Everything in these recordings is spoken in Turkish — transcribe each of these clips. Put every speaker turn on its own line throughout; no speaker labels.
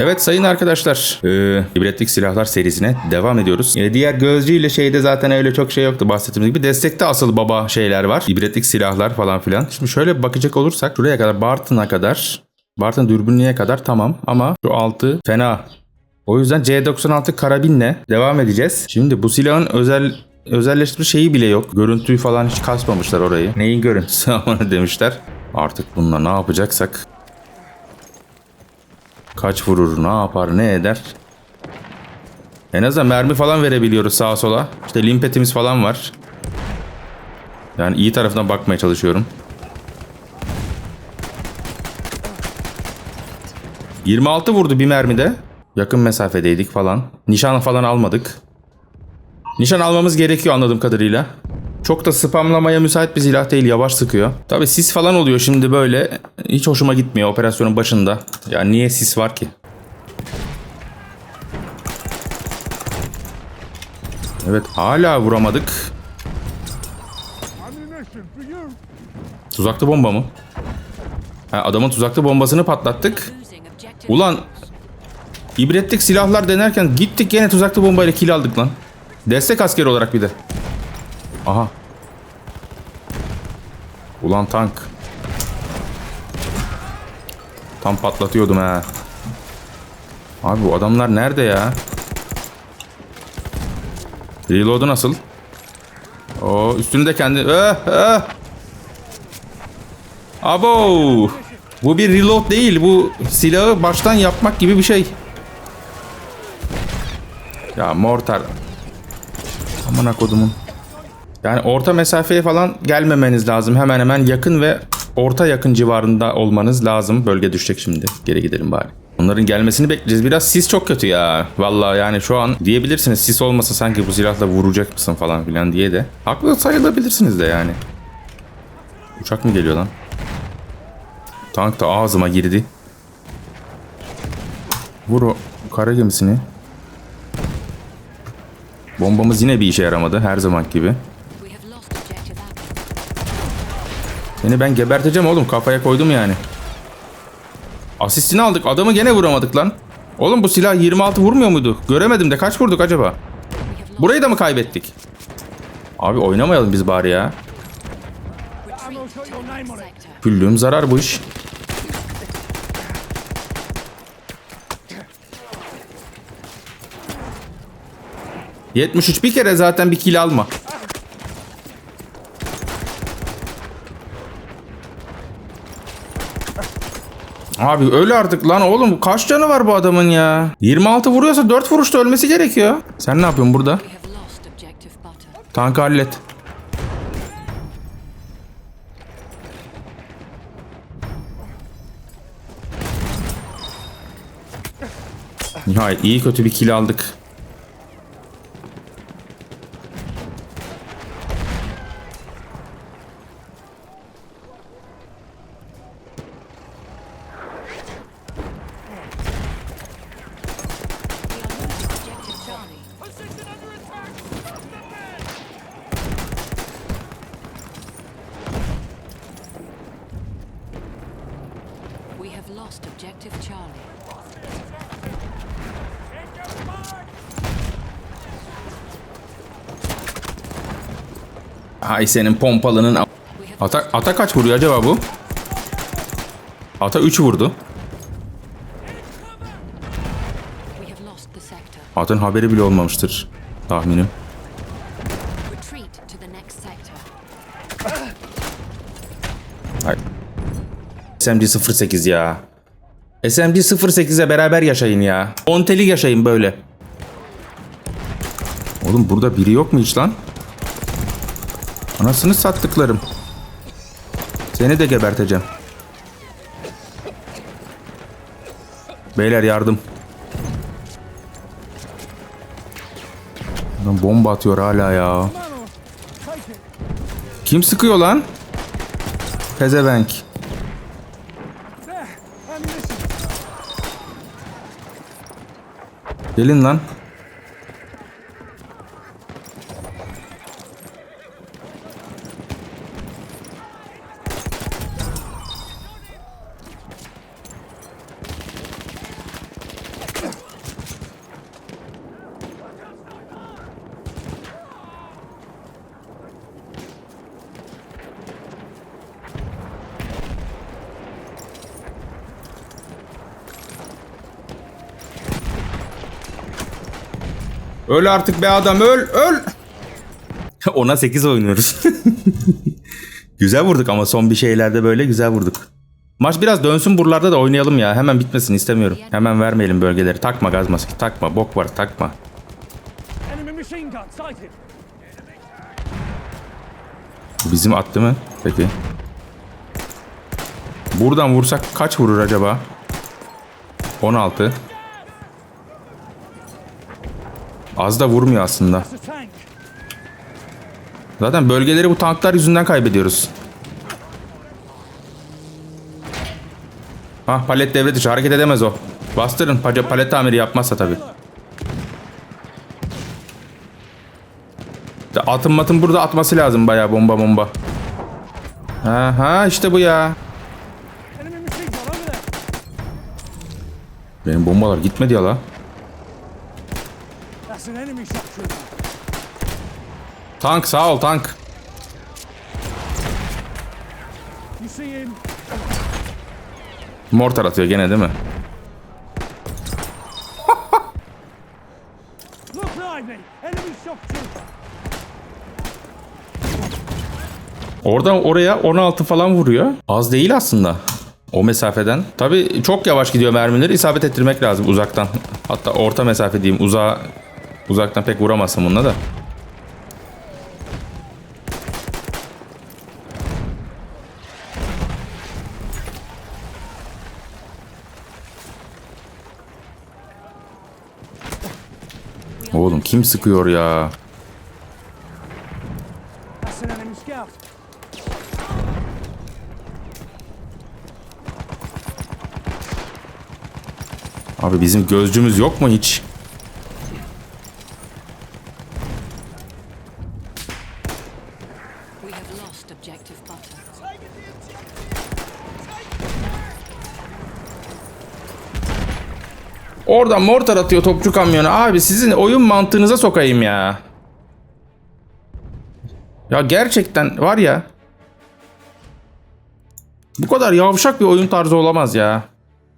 Evet sayın arkadaşlar, e, ibretlik silahlar serisine devam ediyoruz. E, diğer gözcüyle şeyde zaten öyle çok şey yoktu bahsettiğimiz gibi. Destekte asıl baba şeyler var. İbretlik silahlar falan filan. Şimdi şöyle bakacak olursak şuraya kadar Bartın'a kadar, Bartın dürbünlüğe kadar tamam ama şu altı fena. O yüzden C96 karabinle devam edeceğiz. Şimdi bu silahın özel özelleştirme şeyi bile yok. Görüntüyü falan hiç kasmamışlar orayı. Neyin görüntüsü ama demişler. Artık bununla ne yapacaksak Kaç vurur, ne yapar, ne eder? En azından mermi falan verebiliyoruz sağa sola. İşte limpetimiz falan var. Yani iyi tarafından bakmaya çalışıyorum. 26 vurdu bir mermide. Yakın mesafedeydik falan. Nişan falan almadık. Nişan almamız gerekiyor anladığım kadarıyla. Çok da spamlamaya müsait bir silah değil. Yavaş sıkıyor. Tabi sis falan oluyor şimdi böyle. Hiç hoşuma gitmiyor operasyonun başında. Ya niye sis var ki? Evet hala vuramadık. Tuzaklı bomba mı? Ha, adamın tuzaklı bombasını patlattık. Ulan ibretlik silahlar denerken gittik gene tuzaklı bombayla kill aldık lan. Destek askeri olarak bir de. Aha. Ulan tank. Tam patlatıyordum ha. Abi bu adamlar nerede ya? Reload'u nasıl? O üstünde kendi... Eh, eh. Abo! Bu bir reload değil. Bu silahı baştan yapmak gibi bir şey. Ya mortar. Aman kodumun. Yani orta mesafeye falan gelmemeniz lazım. Hemen hemen yakın ve orta yakın civarında olmanız lazım. Bölge düşecek şimdi. Geri gidelim bari. Onların gelmesini bekleyeceğiz. Biraz sis çok kötü ya. Vallahi yani şu an diyebilirsiniz sis olmasa sanki bu silahla vuracak mısın falan filan diye de. Haklı sayılabilirsiniz de yani. Uçak mı geliyor lan? Tank da ağzıma girdi. Vur o kara gemisini. Bombamız yine bir işe yaramadı her zaman gibi. Seni ben geberteceğim oğlum kafaya koydum yani. Asistini aldık adamı gene vuramadık lan. Oğlum bu silah 26 vurmuyor muydu? Göremedim de kaç vurduk acaba? Burayı da mı kaybettik? Abi oynamayalım biz bari ya. Küllüğüm zarar bu iş. ...73 bir kere zaten bir kill alma. Abi öyle artık lan oğlum kaç canı var bu adamın ya? 26 vuruyorsa 4 vuruşta ölmesi gerekiyor. Sen ne yapıyorsun burada? Tankı hallet. Nihayet iyi kötü bir kill aldık. Hay senin pompalının... Ata, ata kaç vuruyor acaba bu? Ata 3 vurdu. Atın haberi bile olmamıştır tahminim. Hay. SMG 08 ya. SMG 08'e beraber yaşayın ya. Onteli yaşayın böyle. Oğlum burada biri yok mu hiç lan? Anasını sattıklarım. Seni de geberteceğim. Beyler yardım. Adam bomba atıyor hala ya. Kim sıkıyor lan? Pezevenk. Gelin lan. Öl artık be adam öl öl. Ona 8 oynuyoruz. güzel vurduk ama son bir şeylerde böyle güzel vurduk. Maç biraz dönsün buralarda da oynayalım ya. Hemen bitmesin istemiyorum. Hemen vermeyelim bölgeleri. Takma gaz maske. Takma. Bok var takma. Bu bizim attı mı? Peki. Buradan vursak kaç vurur acaba? 16. Az da vurmuyor aslında. Zaten bölgeleri bu tanklar yüzünden kaybediyoruz. Ah palet devre dışı hareket edemez o. Bastırın palet, tamiri yapmazsa tabi. Atın matın burada atması lazım bayağı bomba bomba. Ha ha işte bu ya. Benim bombalar gitmedi ya la.
An enemy.
Tank sağ ol tank.
You see him?
Mortar atıyor gene değil mi?
Look behind me. Enemy shock trooper.
Oradan oraya 16 falan vuruyor. Az değil aslında. O mesafeden. Tabi çok yavaş gidiyor mermileri. isabet ettirmek lazım uzaktan. Hatta orta mesafe diyeyim. Uzağa, uzaktan pek vuramazsın bununla da. Oğlum kim sıkıyor ya? Abi bizim gözcümüz yok mu hiç? Oradan mortar atıyor topçu kamyonu. Abi sizin oyun mantığınıza sokayım ya. Ya gerçekten var ya. Bu kadar yavşak bir oyun tarzı olamaz ya.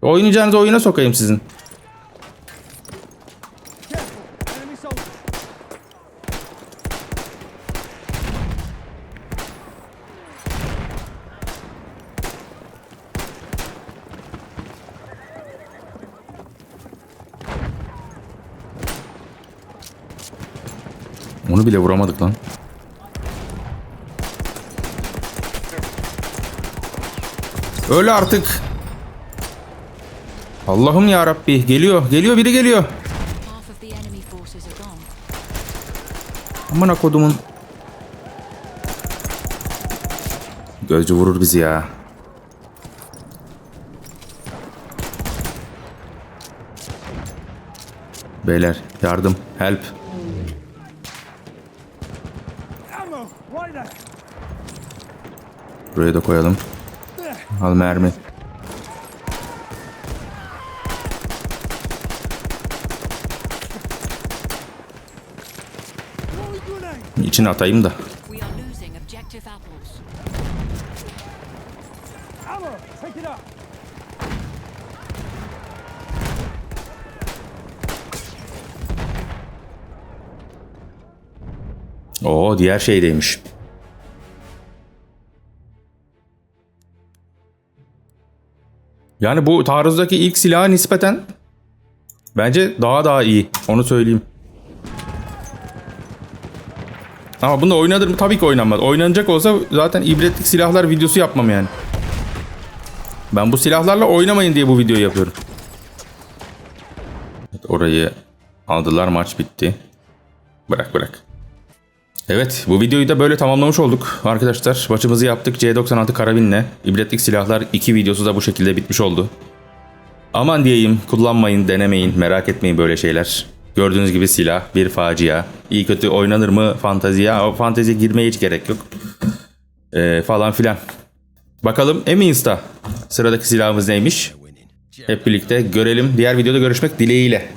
Oynayacağınız oyuna sokayım sizin. Onu bile vuramadık lan. Öyle artık. Allah'ım ya Rabbi geliyor. Geliyor biri geliyor. Aman kodumun. Gözcü vurur bizi ya. Beyler yardım help. Buraya da koyalım. Al mermi. İçine atayım da. Oo diğer şeydeymiş. Yani bu taarruzdaki ilk silaha nispeten bence daha daha iyi. Onu söyleyeyim. Ama bunu oynanır mı? Tabii ki oynanmaz. Oynanacak olsa zaten ibretlik silahlar videosu yapmam yani. Ben bu silahlarla oynamayın diye bu videoyu yapıyorum. Orayı aldılar maç bitti. Bırak bırak. Evet bu videoyu da böyle tamamlamış olduk. Arkadaşlar maçımızı yaptık C96 karabinle. İbretlik silahlar 2 videosu da bu şekilde bitmiş oldu. Aman diyeyim kullanmayın denemeyin merak etmeyin böyle şeyler. Gördüğünüz gibi silah bir facia. İyi kötü oynanır mı fanteziye? O fanteziye girmeye hiç gerek yok. Ee, falan filan. Bakalım Emins'ta sıradaki silahımız neymiş? Hep birlikte görelim. Diğer videoda görüşmek dileğiyle.